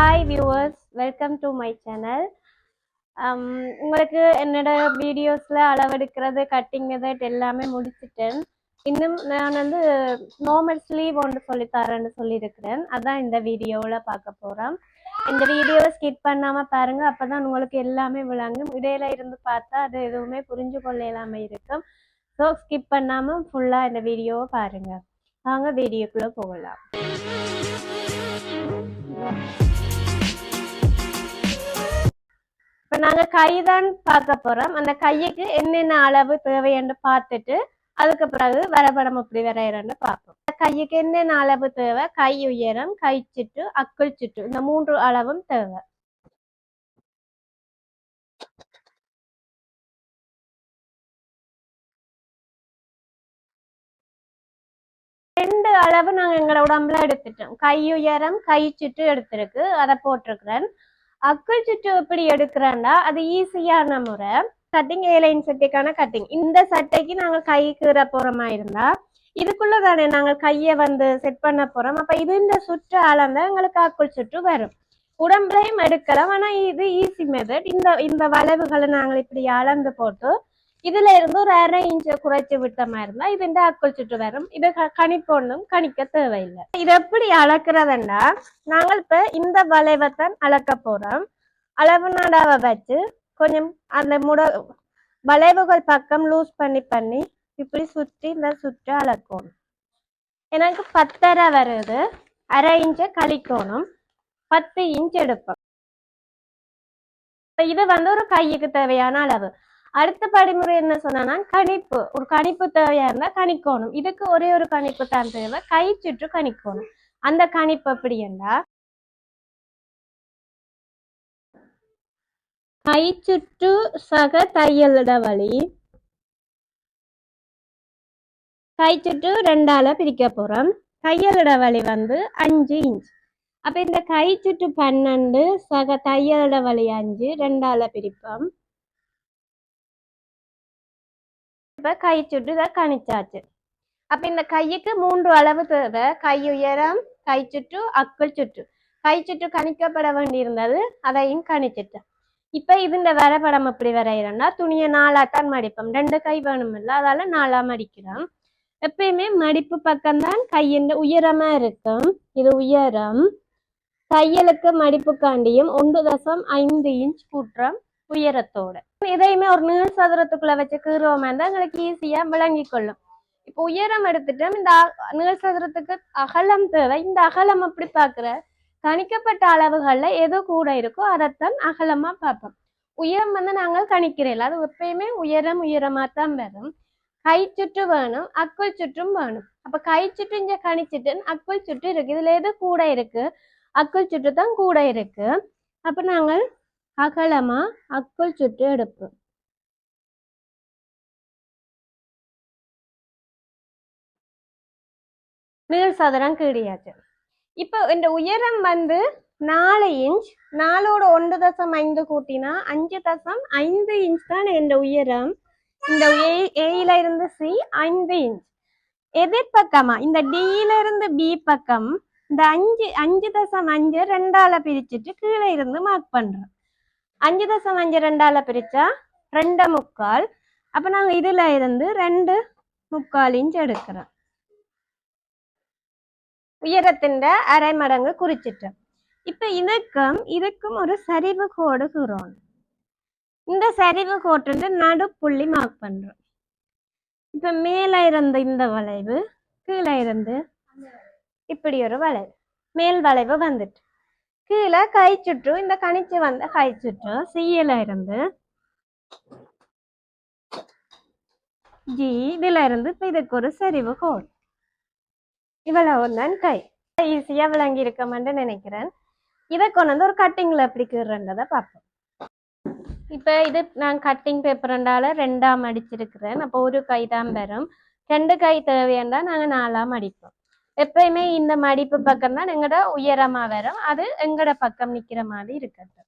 Hi viewers welcome to my channel உங்களுக்கு என்னோட வீடியோஸில் அளவெடுக்கிறது கட்டிங் மெத்தட் எல்லாமே முடிச்சுட்டேன். இன்னும் நான் வந்து நார்மல் ஸ்லீவ் ஒன்று சொல்லித்தரேன்னு சொல்லியிருக்கிறேன். அதான் இந்த வீடியோவில் பார்க்க போகிறோம் இந்த வீடியோவை ஸ்கிப் பண்ணாமல் பாருங்கள் அப்போ தான் உங்களுக்கு எல்லாமே விளங்கும். இடையில இருந்து பார்த்தா அது எதுவுமே புரிஞ்சு கொள்ள இல்லாமல் இருக்கும். ஸோ ஸ்கிப் பண்ணாமல் ஃபுல்லாக இந்த வீடியோவை பாருங்கள் வாங்க வீடியோக்குள்ளே போகலாம். நாங்க கைதான் கை தான் பார்க்க போறோம். அந்த கையுக்கு என்னென்ன அளவு தேவைன்னு பார்த்துட்டு அதுக்கு பிறகு வரைபடம் எப்படி வரைகிறன்னு பார்ப்போம். கையுக்கு என்னென்ன அளவு தேவை? கை உயரம் கை சுட்டு அக்குள் சுட்டு இந்த மூன்று அளவும் தேவை. ரெண்டு அளவு நாங்க எங்களோட உடம்புல எடுத்துட்டோம். கை உயரம் கை சுட்டு எடுத்திருக்கு. அதை போட்டிருக்கிறேன். அக்குள் சுற்று எப்படி எடுக்கிறேன்டா அது ஈஸியான முறை. கட்டிங் ஏலைன் சட்டைக்கான கட்டிங் இந்த சட்டைக்கு நாங்கள் கை கீற போறோமா இருந்தா இதுக்குள்ள தானே நாங்கள் கையை வந்து செட் பண்ண போறோம். அப்ப இது இந்த சுற்று அளந்தா எங்களுக்கு அக்குள் சுற்று வரும். உடம்புலையும் எடுக்கலாம். ஆனா இது ஈஸி மெத்தட் இந்த இந்த வளைவுகளை நாங்கள் இப்படி அளந்து போட்டு இதுல இருந்து ஒரு அரை இன்ச்சை குறைச்சி விட்ட மாதிரி இருந்தா இது இந்த அக்குள் சுற்று வரும் இது கணிப்பொண்ணும் கணிக்க தேவையில்லை இது எப்படி அளக்குறதுன்னா நாங்கள் இப்ப இந்த வளைவத்தான் அளக்க போறோம் அளவு நாடாவை வச்சு கொஞ்சம் அந்த முட வளைவுகள் பக்கம் லூஸ் பண்ணி பண்ணி இப்படி சுற்றி இந்த சுற்று அளக்கணும் எனக்கு பத்தரை வருது அரை இன்ச்சை கழிக்கணும் பத்து இன்ச் எடுப்போம் இது வந்து ஒரு கையுக்கு தேவையான அளவு அடுத்த படிமுறை என்ன சொன்னா கணிப்பு. ஒரு கணிப்பு தேவையா இருந்தா கணிக்கோணும். இதுக்கு ஒரே ஒரு கணிப்பு தான் தேவை. கை சுற்று கணிக்கோணும். அந்த கணிப்பு எப்படி என்றா கை சுற்று சக தையலிட வழி. கை சுற்று ரெண்டால பிரிக்க போறோம். தையலிட வழி வந்து அஞ்சு இன்ச். அப்ப இந்த கை சுற்று பன்னெண்டு சக தையலிட வழி அஞ்சு ரெண்டால பிரிப்போம். இப்போ கை சுட்டு இதை கணிச்சாச்சு. அப்ப இந்த கையுக்கு மூன்று அளவு தேவை கை உயரம் கை சுற்று அக்குள் சுற்று. கை சுற்று கணிக்கப்பட வேண்டியிருந்தது அதையும் கணிச்சிட்டேன் இப்ப இதுல வரைபடம் எப்படி வரைகிறோம்னா துணியை நாலாத்தான் மடிப்போம். ரெண்டு கை வேணுமில்ல அதால நாலா மடிக்கிறோம். எப்பயுமே மடிப்பு பக்கம்தான் கையின் உயரமா இருக்கும். இது உயரம். தையலுக்கு மடிப்புக்காண்டியும் ஒன்று தசம் ஐந்து இன்ச் கூற்றம் உயரத்தோட. இதையுமே ஒரு நீள் சதுரத்துக்குள்ள வச்சு கீறுவோமா இருந்தால் எங்களுக்கு ஈஸியா விளங்கி கொள்ளும் இப்போ உயரம் எடுத்துட்டோம் இந்த நீள் சதுரத்துக்கு அகலம் தேவை. இந்த அகலம் எப்படி பாக்குற கணிக்கப்பட்ட அளவுகள்ல எது கூட இருக்கோ அதைத்தான் அகலமா பார்ப்போம். உயரம் வந்து நாங்கள் கணிக்கிறேன் அது எப்பயுமே உயரம் உயரமா தான் வரும். கை சுற்று வேணும் அக்குள் சுற்றும் வேணும். அப்ப கை சுற்று இங்க கணிச்சுட்டு அக்குள் சுற்று இருக்கு. இதுல எது கூட இருக்கு? அக்குள் சுற்று தான் கூட இருக்கு. அப்ப நாங்கள் அகலமா அக்குள் சுற்று எடுப்போம் நீர் சதுரம் கீழியாச்சு இப்போ இந்த உயரம் வந்து நாலு இன்ச் நாலோட ஒன்று தசம் ஐந்து கூட்டினா அஞ்சு தசம் ஐந்து இன்ச் தான் இந்த உயரம். இந்த ஏ- ஏயில இருந்து சி ஐந்து இன்ச். எதிர்பக்கமா இந்த டியில இருந்து பி பக்கம் இந்த அஞ்சு அஞ்சு தசம் அஞ்சு ரெண்டால பிரிச்சுட்டு கீழே இருந்து மார்க் பண்றோம். அஞ்சு தசம் அஞ்சு ரெண்டால பிரிச்சா ரெண்டு முக்கால். அப்ப நாங்க இதுல இருந்து ரெண்டு முக்கால் இன்ச் எடுக்கிறோம். உயரத்தின் அரை மடங்கு குறிச்சிட்டோம். இப்ப இதுக்கும் இதுக்கும் ஒரு சரிவு கோடு கூறணும். இந்த சரிவு கோட்டு நடுப்புள்ளி மார்க் பண்றோம். இப்ப மேல இருந்த இந்த வளைவு கீழே இருந்து இப்படி ஒரு வளைவு. மேல் வளைவு வந்துட்டு. கீழே கை சுற்று இந்த கணிச்சு வந்த கை சுற்று சியில இருந்து ஜி இதுல இருந்து இப்ப இதுக்கு ஒரு சரிவு கோல் இவ்வளவு தான் கை. ஈஸியா விளங்கி இருக்கமான்னு நினைக்கிறேன். இதை கொண்டு வந்து ஒரு கட்டிங்ல எப்படி கீறன்றதை பார்ப்போம். இப்போ இது நான் கட்டிங் பேப்பர்ண்டால ரெண்டாம் அடிச்சிருக்கிறேன். அப்போ ஒரு கை தான் வரும். ரெண்டு கை தேவையாண்டா நாங்கள் நாலாம் அடிப்போம். எப்பயுமே இந்த மடிப்பு பக்கம் தான் எங்களோட உயரமா வரும். அது எங்கட பக்கம் நிக்கிற மாதிரி இருக்கட்டும்.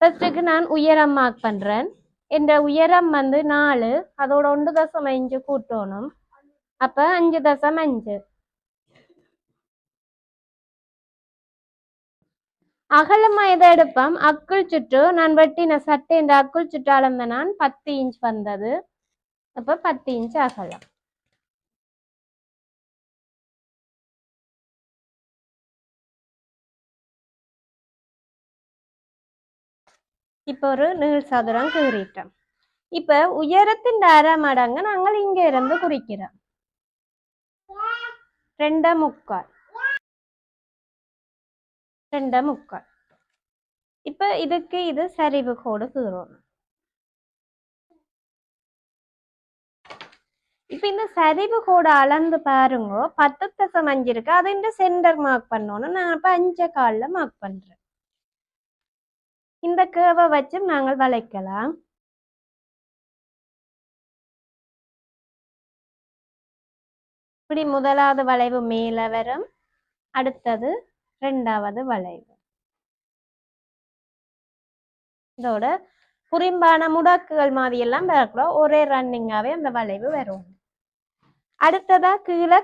ஃபர்ஸ்ட்டுக்கு நான் உயரம் மார்க் பண்றேன். என்ற உயரம் வந்து நாலு. அதோட ஒன்று தசம் அஞ்சு கூட்டணும். அப்ப அஞ்சு தசம் அஞ்சு. அகலமா எதை எடுப்போம்? அக்குள் சுற்று. நான் வெட்டின சட்டை இந்த அக்குள் சுற்று அளந்த நான் பத்து இன்ச் வந்தது. அப்ப பத்து இன்ச் அகலம். இப்போ ஒரு நீள் சதுரம் கீறிட்டோம். இப்ப உயரத்தின் அரை மடங்கு நாங்கள் இங்க இருந்து குறிக்கிறோம். ரெண்ட முக்கால். ரெண்ட முக்கால். இப்ப இதுக்கு இது சரிவு கோடு கீறணும் இப்ப இந்த சரிவு கோடு அளந்து பாருங்க பத்து தசம் அஞ்சு இருக்கு அது இந்த சென்டர் மார்க் பண்ணணும் நான் இப்ப அஞ்சு காலில் மார்க் பண்றேன். இந்த கேவை வச்சு நாங்கள் வளைக்கலாம். இப்படி முதலாவது வளைவு மேல வரும். அடுத்தது ரெண்டாவது வளைவு. இதோட புரிம்பான முடக்குகள் மாதிரி எல்லாம் வரக்கூடாது ஒரே ரன்னிங்காவே அந்த வளைவு வரும். அடுத்ததா கீழே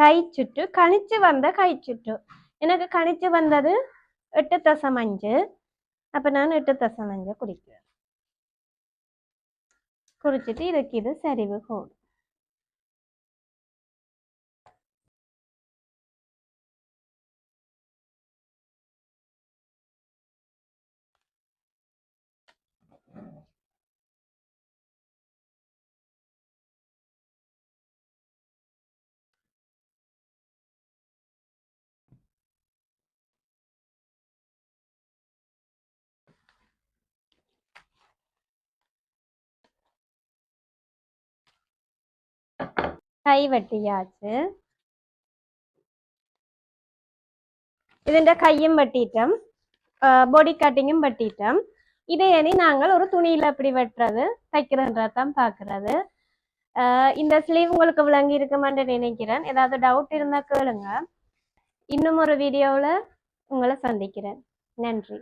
கை சுட்டு கணிச்சு வந்த கை சுட்டு எனக்கு கணிச்சு வந்தது எட்டு தசம் அஞ்சு அப்போ நான் எட்டு தசம் அஞ்சு குறிக்கிறேன் குடிச்சிட்டு இதுக்கு இது சரிவு கூடும் കൈ വെട്ടിയാച്ച് ഇതിന്റെ കയ്യും വെട്ടിയിട്ടും ബോഡി கட்டிங்கும் வெட்டிட்டோம் இதை இனி நாங்கள் ஒரு துணியில எப்படி வெட்டுறது தைக்கிறதுன்றதான் பார்க்கறது ஆஹ் இந்த ஸ்லீவ் உங்களுக்கு விளங்கி இருக்குமான்னு நினைக்கிறேன் ஏதாவது டவுட் இருந்தா கேளுங்க இன்னும் ஒரு வீடியோவில் உங்களை சந்திக்கிறேன் நன்றி